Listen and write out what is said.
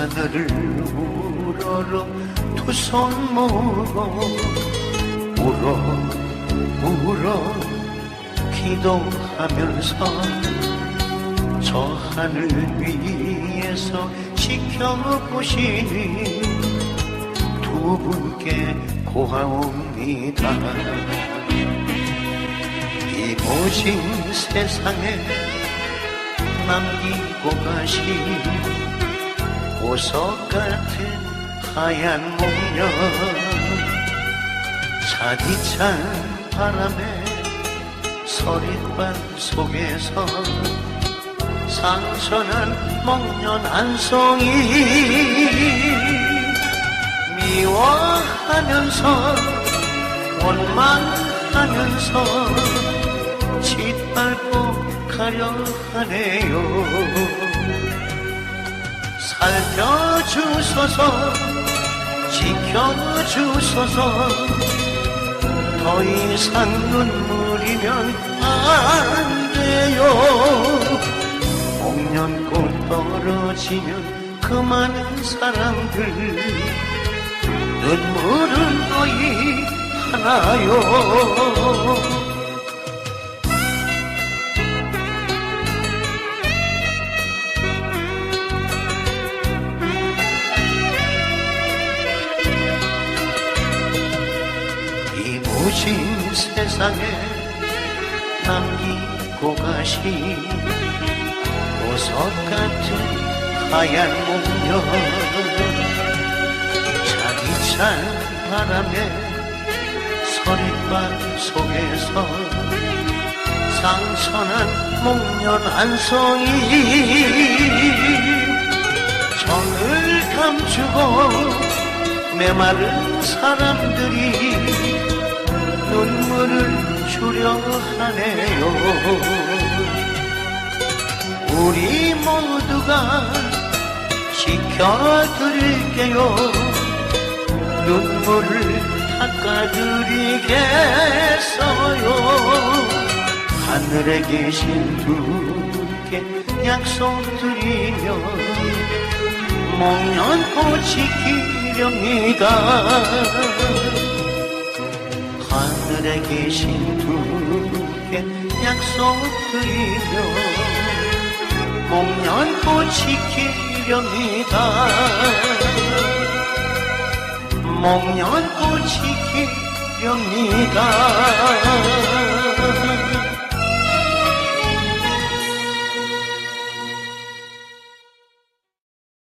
하늘을 우러러 두 손 모으고 울어 울어 기도하면서 저 하늘 위에서 지켜보시니 두 분께 고하옵니다. 이 모진 세상에 남기고 가신 보석 같은 하얀 목련 차디찬 바람에 서릿반 속에서 상처난 목련 한 송이 미워하면서 원망하면서 짓밟고 가려 하네요 살펴주소서 지켜주소서. 더 이상 눈물이면 안 돼요. 목련꽃 떨어지면 그 많은 사람들 눈물은 거의 하나요 이 모진 세상에 남기고 가신 보석 같은 하얀 목련 차디찬 바람에 서릿밤 속에서 상선한 목련 한 송이 정을 감추고 메마른 사람들이 눈물을 주려 하네요. 우리 모두가 지켜드릴게요. 눈물을 닦아드리겠어요. 하늘에 계신 두께 약속드리며 목련꽃 지키렵니다 하늘에 계신 두께 약속드리며 목련꽃 지키렵니다. 목련꽃 지키렵니다